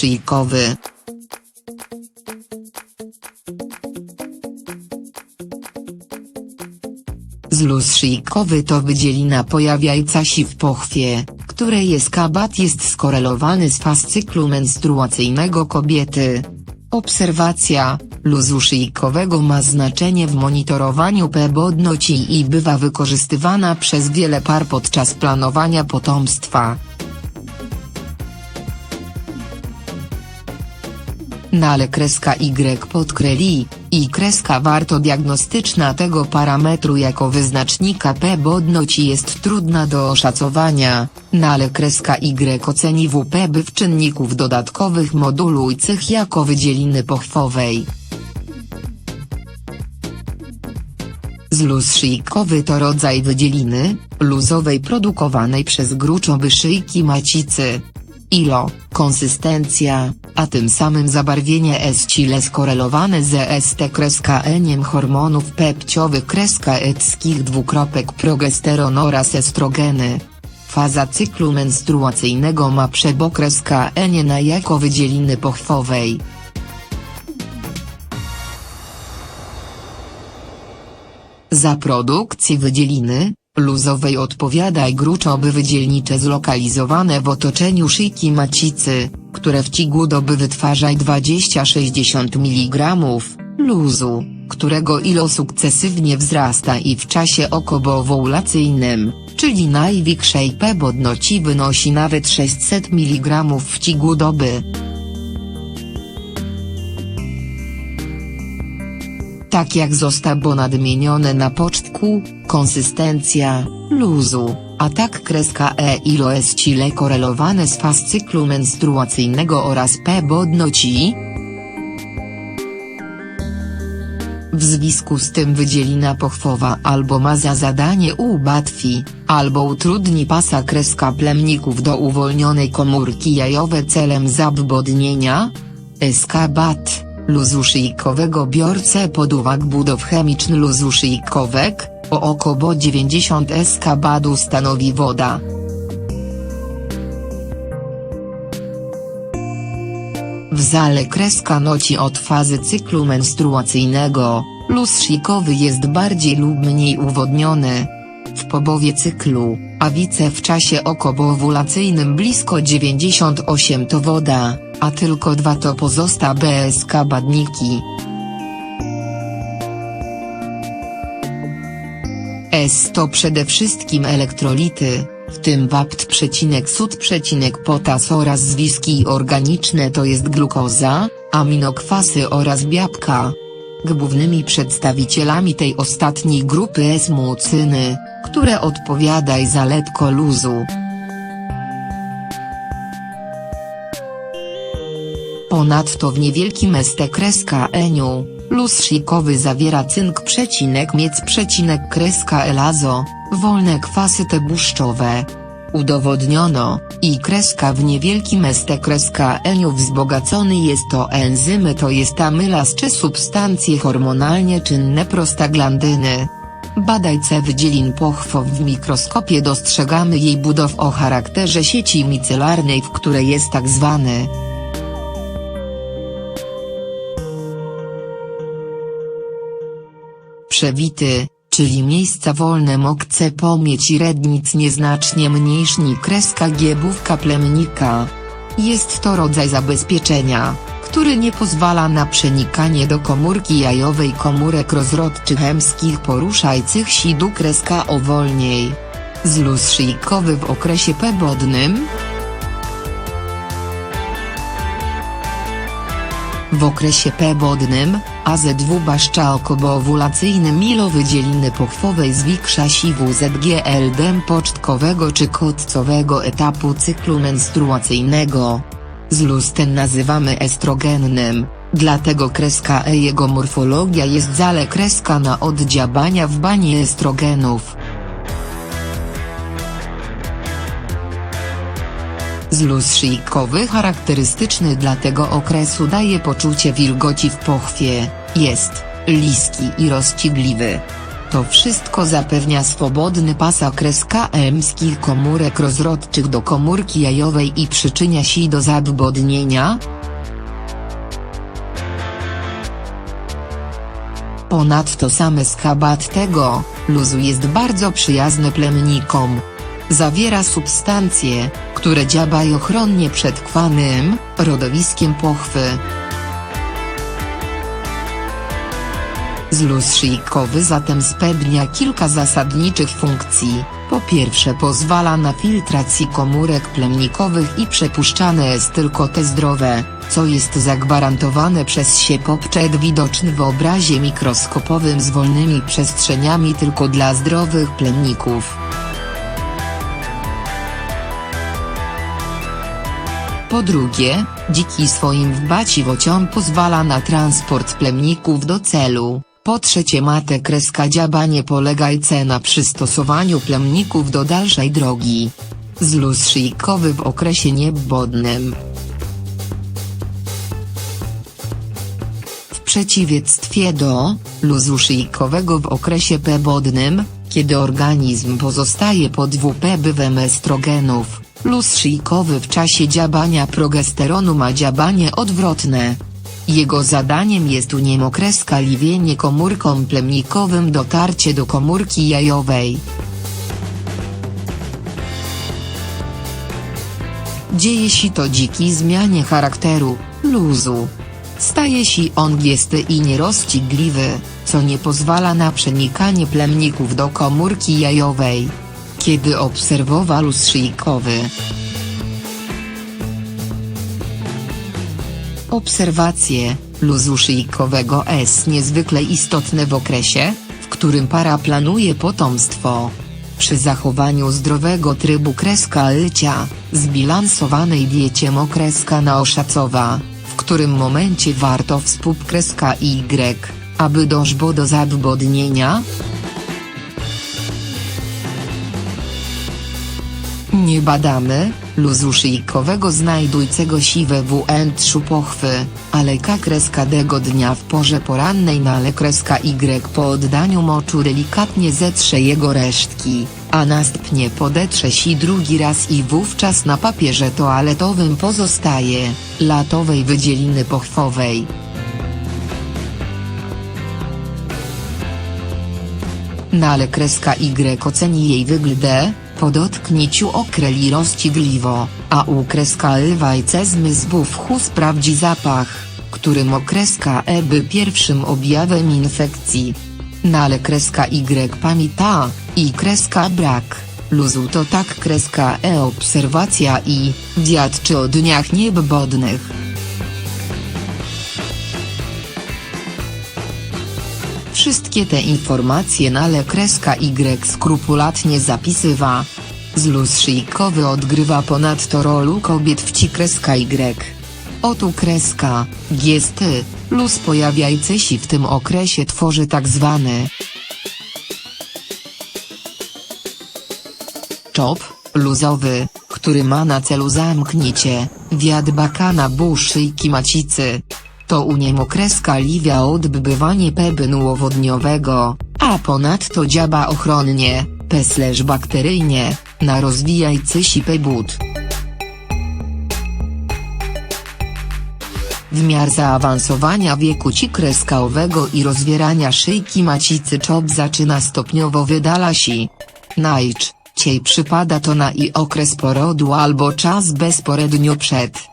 szyjkowy. Zluz szyjkowy to wydzielina pojawiająca się w pochwie, której eskabat jest skorelowany z faz cyklu menstruacyjnego kobiety. Obserwacja luzu szyjkowego ma znaczenie w monitorowaniu płodności i bywa wykorzystywana przez wiele par podczas planowania potomstwa. Nale kreska Y podkreli, i kreska warto diagnostyczna tego parametru jako wyznacznika P bodności jest trudna do oszacowania, nale kreska Y oceni WP w czynników dodatkowych modulujących jako wydzieliny pochwowej. Zluz szyjkowy to rodzaj wydzieliny, luzowej produkowanej przez gruczoby szyjki macicy. ILO, konsystencja, a tym samym zabarwienie jest ścile skorelowane z EST-eniem hormonów pepciowych kreska eckich dwukropek progesteron oraz estrogeny. Faza cyklu menstruacyjnego ma przebokres KN na jako wydzieliny pochwowej. Za produkcję wydzieliny, luzowej odpowiada gruczoby wydzielnicze zlokalizowane w otoczeniu szyjki macicy, które w ciągu doby wytwarza 20-60 mg luzu, którego ilo sukcesywnie wzrasta i w czasie okoboowulacyjnym, czyli największej płodności wynosi nawet 600 mg w ciągu doby. Tak jak zostało nadmienione na pocztku, konsystencja, luzu, a tak kreska E ilo jest ścile korelowane z faz cyklu menstruacyjnego oraz P bodności. W związku z tym wydzielina pochwowa albo ma za zadanie ułatwi, albo utrudni pasa kreska plemników do uwolnionej komórki jajowe celem zabwodnienia? Eskabat luzu szyjkowego biorce pod uwagę budow chemiczny luzu szyjkowek, o około 90 eskabadu stanowi woda. W zale kreska noci od fazy cyklu menstruacyjnego, luz szyjkowy jest bardziej lub mniej uwodniony. W połowie cyklu, a wice w czasie okoboowulacyjnym blisko 98 to woda, a tylko 2 to pozostałe eskabadniki. S to przede wszystkim elektrolity, w tym wapt przecinek sód przecinek potas oraz związki organiczne to jest glukoza, aminokwasy oraz białka. Głównymi przedstawicielami tej ostatniej grupy jest mucyny, które odpowiadaj za letko luzu. Ponadto w niewielkim estekreska eniu, luz zawiera cynk przecinek miec przecinek kreska elazo, wolne kwasy tłuszczowe. Udowodniono, i kreska w niewielkim estekreska eniu wzbogacony jest to enzymy to jest amylas czy substancje hormonalnie czynne prostaglandyny. Badajce wydzielin pochwow w mikroskopie dostrzegamy jej budow o charakterze sieci micelarnej w której jest tak zwany przewity, czyli miejsca wolne mogce pomieć i rednic nieznacznie mniejszy niż kreska giebówka plemnika. Jest to rodzaj zabezpieczenia, który nie pozwala na przenikanie do komórki jajowej komórek rozrodczych chemskich poruszających się do kreska o wolniej. Zluz szyjkowy w okresie płodnym, W okresie płodnym, AZW baszczałkowo-owulacyjnym ilo wydzieliny pochwowej zwiększa siwu ZGL pocztkowego czy kotcowego etapu cyklu menstruacyjnego. Zluz ten nazywamy estrogennym, dlatego kreska E jego morfologia jest zale kreska na oddziałania w bani estrogenów. Zluz szyjkowy charakterystyczny dla tego okresu daje poczucie wilgoci w pochwie, jest liski i rozcigliwy. To wszystko zapewnia swobodny pasa kreska emskich komórek rozrodczych do komórki jajowej i przyczynia się do zabłodnienia, Ponadto sam skabat tego luzu jest bardzo przyjazny plemnikom. Zawiera substancje, które działają ochronnie przed kwanym rodowiskiem pochwy. Zluz szyjkowy zatem spełnia kilka zasadniczych funkcji. Po pierwsze pozwala na filtracji komórek plemnikowych i przepuszczane jest tylko te zdrowe, co jest zagwarantowane przez siepopczet widoczny w obrazie mikroskopowym z wolnymi przestrzeniami tylko dla zdrowych plemników. Po drugie, dziki swoim wbaciwociom pozwala na transport plemników do celu. Po trzecie mate kreska dziabanie polegajce na przystosowaniu plemników do dalszej drogi. Zluz szyjkowy w okresie niebodnym. W przeciwieństwie do luzu szyjkowego w okresie p-bodnym, kiedy organizm pozostaje pod wpływem estrogenów, luz szyjkowy w czasie dziabania progesteronu ma dziabanie odwrotne. Jego zadaniem jest uniemokreskaliwienie komórkom plemnikowym dotarcie do komórki jajowej. Dzieje się to dzięki zmianie charakteru, luzu. Staje się on giesty i nierozcigliwy, co nie pozwala na przenikanie plemników do komórki jajowej. Kiedy obserwowa luz szyjkowy, Obserwacje luzu szyjkowego jest niezwykle istotne w okresie, w którym para planuje potomstwo. Przy zachowaniu zdrowego trybu kreska lcia, zbilansowanej diecie mokreska naoszacowa, w którym momencie warto współkreska Y, aby doszło do zabłodnienia, Nie badamy luzu szyjkowego znajdującego siwe wnętrzu pochwy, ale kreska dego dnia w porze porannej na ale kreska Y po oddaniu moczu delikatnie zetrze jego resztki, a następnie podetrze się drugi raz i wówczas na papierze toaletowym pozostaje, latowej wydzieliny pochwowej. Na ale kreska Y oceni jej wygląd, po dotknięciu okreli rozcigliwo, a u kreska lwa i zmysłów hu sprawdzi zapach, którym okreska E by pierwszym objawem infekcji. Na ale kreska Y pamięta, i kreska brak, luzu to tak kreska E obserwacja i, dziadczy o dniach niebodnych. Wszystkie te informacje na kreska Y skrupulatnie zapisywa. Zluz szyjkowy odgrywa ponadto rolę kobiet w ci kreska Y. Otu kreska, gesty, luz pojawiający się w tym okresie tworzy tak zwany czop, luzowy, który ma na celu zamknięcie, wiadbaka na szyjki macicy. To uniemokreskaliwia odbywanie pebnu łowodniowego, a ponadto działa ochronnie, p bakteryjnie, na rozwijający się pebut. W miar zaawansowania wieku ci kreskałowego i rozwierania szyjki macicy czop zaczyna stopniowo wydala się. Najczęściej przypada to na i okres porodu albo czas bezporednio przed.